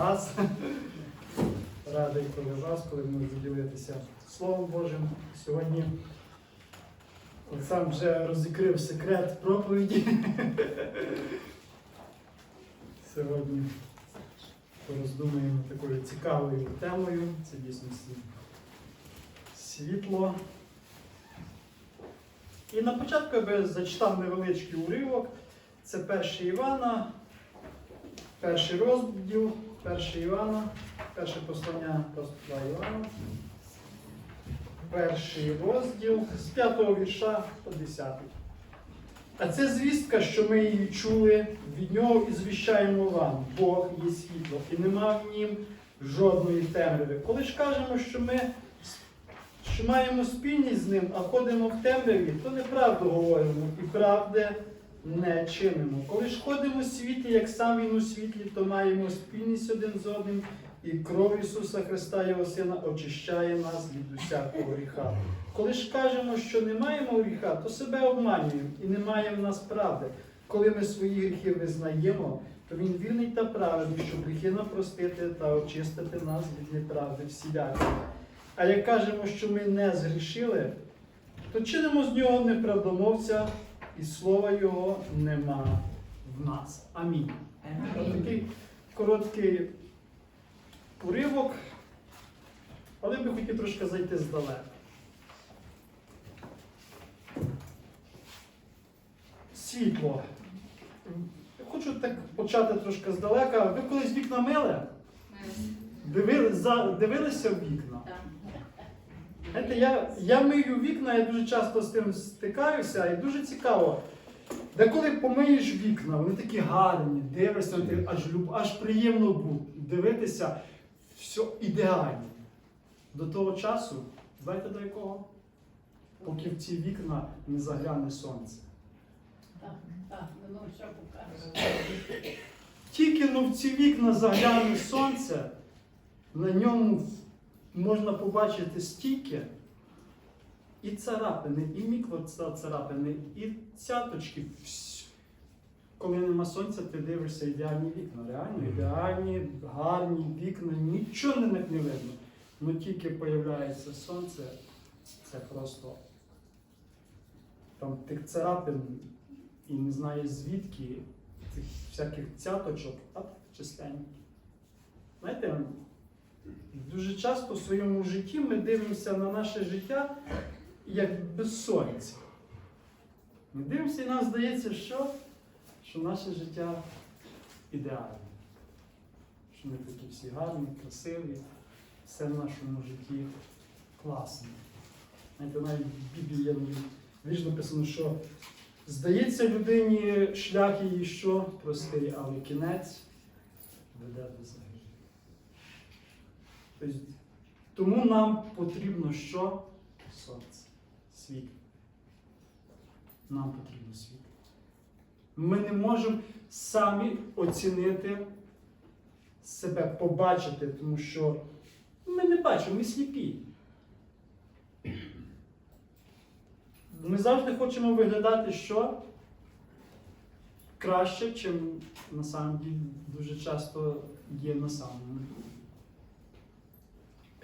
вас. Радий, коли вас, коли ми поділитися Словом Божим. Сьогодні Олександр вже розікрив секрет проповіді. Сьогодні пороздумуємо такою цікавою темою. Це дійсно світло. І на початку я би зачитав невеличкий уривок. Це 1 Івана, перший розділ, 1 Івана, перше послання апостола Івана. Перший розділ з 5 вірша по 10. А це звістка, що ми її чули, від нього і звіщаємо вам. Бог є світло, і нема в нім жодної темряви. Коли ж кажемо, що ми що маємо спільність з ним, а ходимо в темряві, то неправду говоримо і правди не чинимо. Коли ж ходимо в світлі, як сам він у світлі, то маємо спільність один з одним, і кров Ісуса Христа, Його Сина, очищає нас від усякого гріха. Коли ж кажемо, що не маємо гріха, то себе обманюємо і не маємо в нас правди. Коли ми свої гріхи визнаємо, то Він вірний та праведний, щоб гріхи нам простити та очистити нас від неправди всілякої. А як кажемо, що ми не згрішили, то чинимо з нього неправдомовця, і слова Його нема в нас. Амінь. Ось Такий короткий уривок, але би хотів трошки зайти здалека. Світло. Я хочу так почати трошки здалека. Ви колись вікна мили? Дивили, за- дивилися в вікна? Знаєте, я, я мию вікна, я дуже часто з тим стикаюся, і дуже цікаво. Деколи помиєш вікна, вони такі гарні, дивишся, ти аж, люб, аж приємно бу- дивитися, все ідеально. До того часу, знаєте до якого? Поки в ці вікна не загляне сонце. Так, так, воно все покаже. Тільки ну, в ці вікна загляне сонце, на ньому можна побачити стільки і царапини, і мікроцарапини, і цяточки. Коли нема сонця, ти дивишся ідеальні вікна. Реально ідеальні, гарні вікна, нічого не, не видно. Ну тільки появляється сонце, це просто там тих царапин і не знаю звідки цих всяких цяточок, а численні. Знаєте, дуже часто в своєму житті ми дивимося на наше життя як без сонця. Ми дивимося і нам здається, що, що наше життя ідеальне. Що ми такі всі гарні, красиві, все в нашому житті класно. Знаєте, навіть в Біблії вірш написано, що Здається, людині шлях її що простий, але кінець веде до загибелі. Тобто, тому нам потрібно що? Сонце, світло. Нам потрібно світло. Ми не можемо самі оцінити себе, побачити, тому що ми не бачимо, ми сліпі. Ми завжди хочемо виглядати що? Краще, чим на дуже часто є на самому.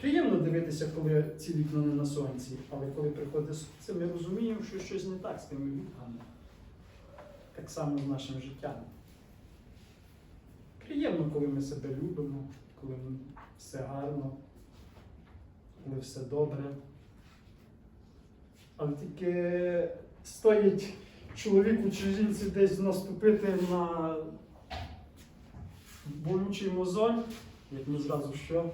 Приємно дивитися, коли ці вікна не на сонці, але коли приходить сонце, ми розуміємо, що щось не так з тими вікнами. Так само з нашим життям. Приємно, коли ми себе любимо, коли все гарно, коли все добре. Але тільки стоїть чоловіку чи жінці десь наступити на болючий мозоль, як ми зразу що?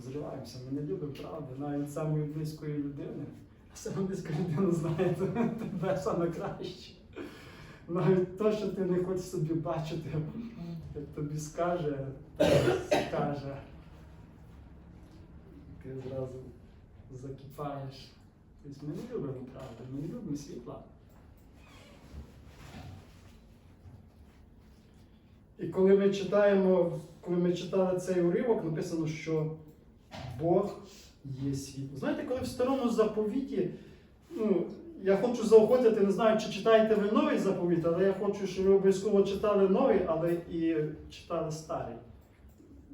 Зриваємося. Ми не любимо правди, навіть самої близької людини. А саме близька людина знає тебе саме краще. Навіть те, що ти не хочеш собі бачити, як тобі скаже, скаже. Ти зразу закипаєш. Тобто ми не любимо правди, ми не любимо світла. І коли ми читаємо, коли ми читали цей уривок, написано, що Бог є світло. Знаєте, коли в старому заповіті, ну, я хочу заохотити, не знаю, чи читаєте ви новий заповіт, але я хочу, щоб ви обов'язково читали новий, але і читали старий.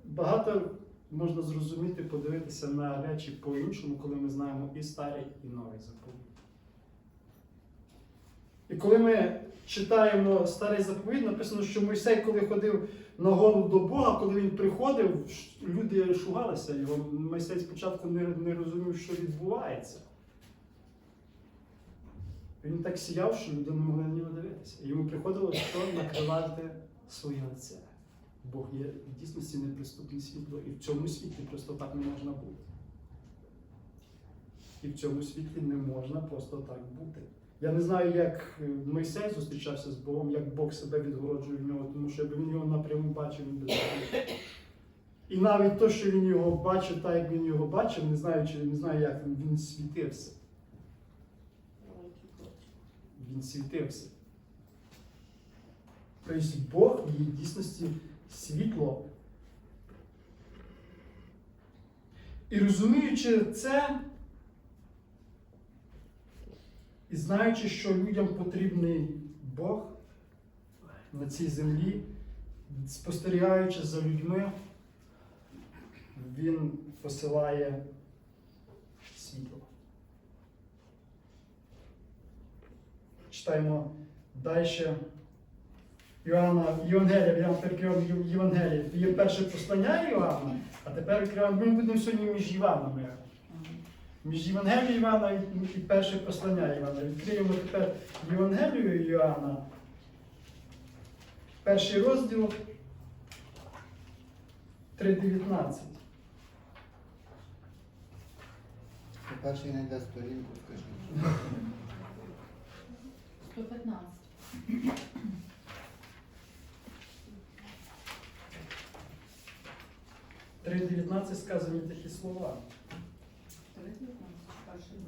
багато можна зрозуміти, подивитися на речі по-іншому, коли ми знаємо і старий, і новий заповідь. І коли ми читаємо старий заповідь, написано, що Мойсей, коли ходив на гору до Бога, коли він приходив, люди шугалися його. Мойсей спочатку не, не розумів, що відбувається. Він так сіяв, що люди не могли на нього дивитися. Йому приходило що накривати своє лице. Бог є в дійсності неприступне світло, і в цьому світлі просто так не можна бути. І в цьому світлі не можна просто так бути. Я не знаю, як е, Мойсей зустрічався з Богом, як Бог себе відгороджує в нього, тому що якби він його напряму бачив, він би. І навіть те, що він його бачив, так як він його бачив, не знаю, чи не знаю, як він, він світився. Він світився. Тобто Бог є в дійсності світло. І розуміючи це, і знаючи, що людям потрібний Бог на цій землі, спостерігаючи за людьми, Він посилає світло. Читаємо далі. Іоанна, Євангелія, я вам перекривав Євангелія. Є перше послання Іоанна, а тепер ми будемо сьогодні між Іванами. Між Євангелією Івана і, перше послання Івана. Відкриємо тепер Євангелію Іоанна. Перший розділ 3.19. Перший не дасть сторінку, скажи. 115. В 3.19 сказані такі слова. 319. Перший.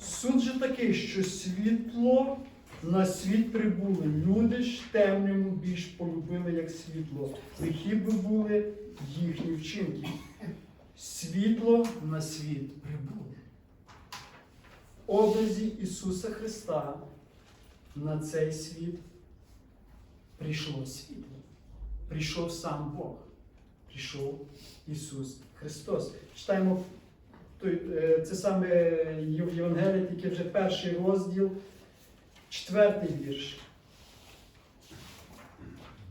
Суд же такий, що світло на світ прибули. Люди ж темному більш полюбили, як світло. Які би були їхні вчинки. Світло на світ прибули. В образі Ісуса Христа на цей світ прийшло світло. Прийшов сам Бог. Прийшов Ісус Христос. Читаємо це саме Єв- Євангелія, тільки вже перший розділ, четвертий вірш.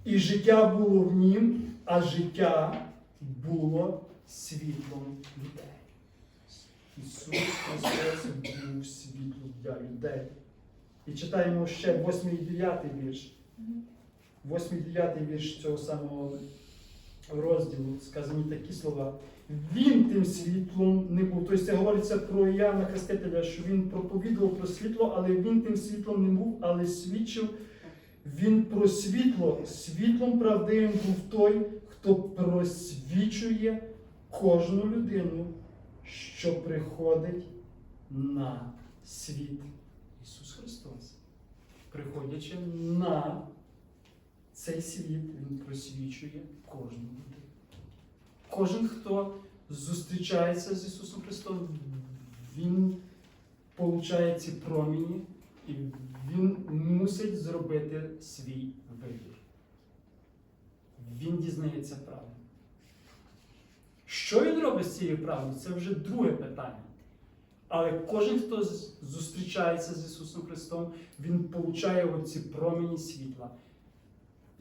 І життя було в нім, а життя було світлом людей. Ісус Христос був світлом для людей. І читаємо ще 8 і 9 вірш. 8 і 9 вірш цього самого розділу сказані такі слова. Він тим світлом не був. Тобто це говориться про Іоанна Хрестителя, що він проповідував про світло, але він тим світлом не був, але свідчив він про світло. Світлом правдивим був той, хто просвічує кожну людину, що приходить на світ. Ісус Христос. Приходячи на цей світ, Він просвічує кожну людину. Кожен, хто зустрічається з Ісусом Христом, Він получає ці промені і Він мусить зробити свій вибір. Він дізнається правду. Що він робить з цією правдою, це вже друге питання. Але кожен, хто зустрічається з Ісусом Христом, він получає оці промені світла.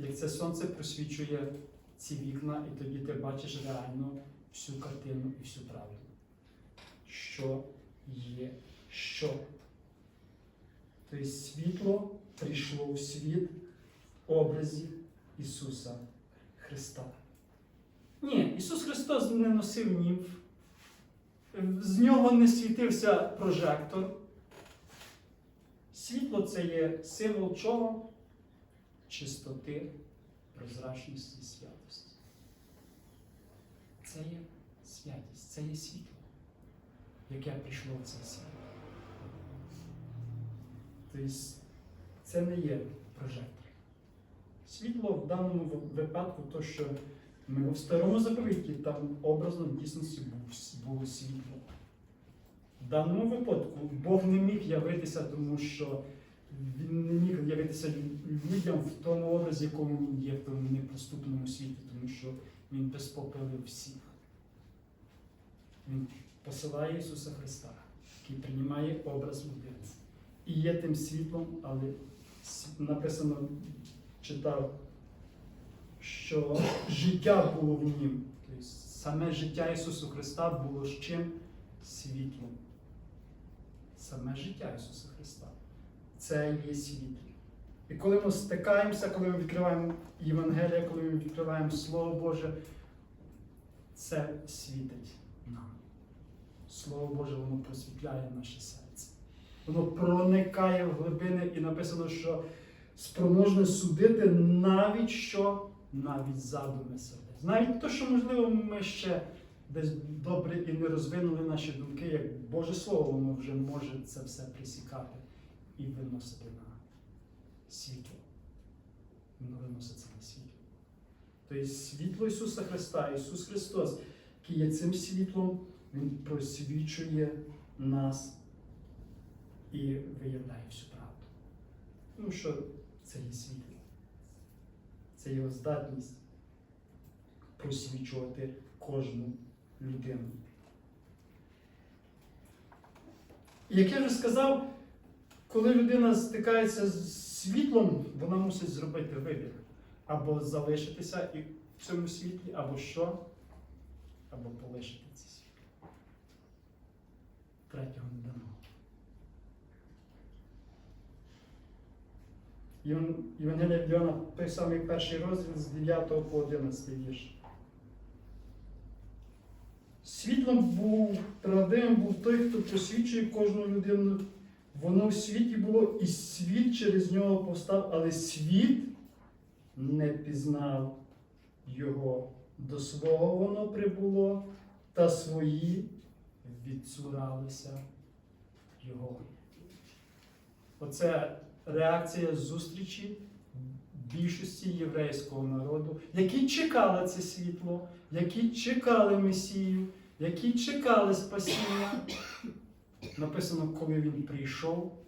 Як це сонце просвічує ці вікна, і тоді ти бачиш реально всю картину і всю правду. Що є що. Тобто світло прийшло в світ в образі Ісуса Христа. Ні, Ісус Христос не носив німф, з нього не світився прожектор. Світло це є символ чого? Чистоти, прозрачності святості. Це є святість, це є світло, яке прийшло в цей світ. Тобто це не є прожектор. Світло в даному випадку, то, що ми в старому заповіті, там образно в дійсності було світло. В даному випадку Бог не міг явитися, тому що він не міг явитися людям в тому образі, якому він є в тому неприступному світі, тому що Він безпопелив всіх. Він посилає Ісуса Христа, який приймає образ людини. І є тим світлом, але написано, читав, що життя було в нім. Тобто саме життя Ісуса Христа було з чим? Світлом. Саме життя Ісуса Христа. Це є світло. І коли ми стикаємося, коли ми відкриваємо Євангелія, коли ми відкриваємо Слово Боже, це світить нам. Слово Боже, воно просвітляє наше серце. Воно проникає в глибини і написано, що спроможне судити навіть що, навіть задуми сердець. Навіть то, що, можливо, ми ще десь добре і не розвинули наші думки, як Боже Слово, воно вже може це все присікати і виносити на світло. Воно виноситься на світло. Тобто світло Ісуса Христа, Ісус Христос, який є цим світлом, Він просвічує нас і виявляє всю правду. Тому що це є світло. Це його здатність просвічувати кожну людину. Як я вже сказав, коли людина стикається з світлом, вона мусить зробити вибір. Або залишитися і в цьому світлі, або що, або полишити це світло. Третього не дано. Єван- Євангелія від той самий перший розділ з 9 по 11 вірш. Світлом був, правдивим був той, хто просвічує кожну людину. Воно в світі було, і світ через нього постав, але світ не пізнав його. До свого воно прибуло, та свої відцуралися його. Оце реакція зустрічі більшості єврейського народу, які чекали це світло, які чекали Месію, які чекали спасіння. Написано, коли він прийшов,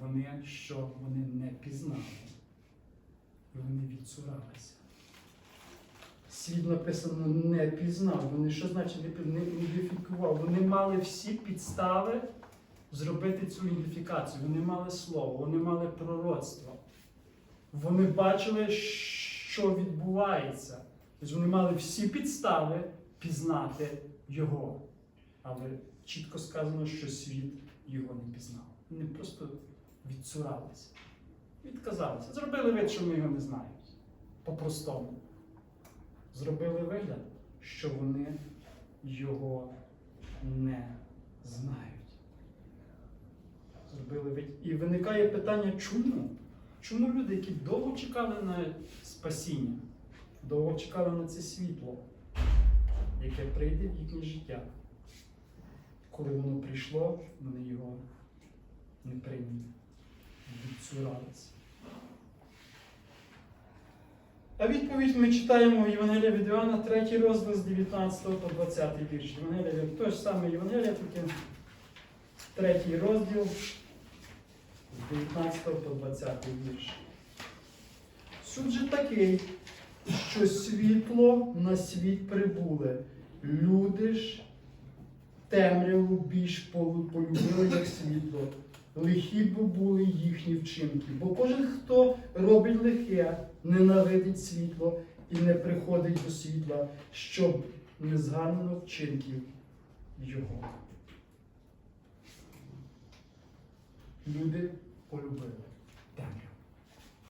вони що вони не пізнали. Вони відцуралися. Світ написано не пізнав. Вони що значить не ідентифікував? Вони мали всі підстави зробити цю ідентифікацію. Вони мали слово, вони мали пророцтво. Вони бачили, що відбувається. Тобто вони мали всі підстави пізнати його. Але чітко сказано, що світ його не пізнав. Вони просто відцуралися, відказалися. Зробили вид, що ми його не знаємо. По-простому. Зробили вигляд, що вони його не знають. Зробили вид. І виникає питання, чому? Чому люди, які довго чекали на спасіння, довго чекали на це світло, яке прийде в їхнє життя, коли воно прийшло, вони його не прийняли, відцуралися. А відповідь ми читаємо в Євангелія від Іоанна, 3 розділ з 19 по 20 вірш. Євангелія від- той ж самий Євангелія, тільки третій розділ з 19 по 20 вірш. Суть же такий, що світло на світ прибуле. Люди ж темряву більш полюбили, як світло. Лихі бо були їхні вчинки. Бо кожен, хто робить лихе, ненавидить світло і не приходить до світла, щоб не зганено вчинків його. Люди полюбили.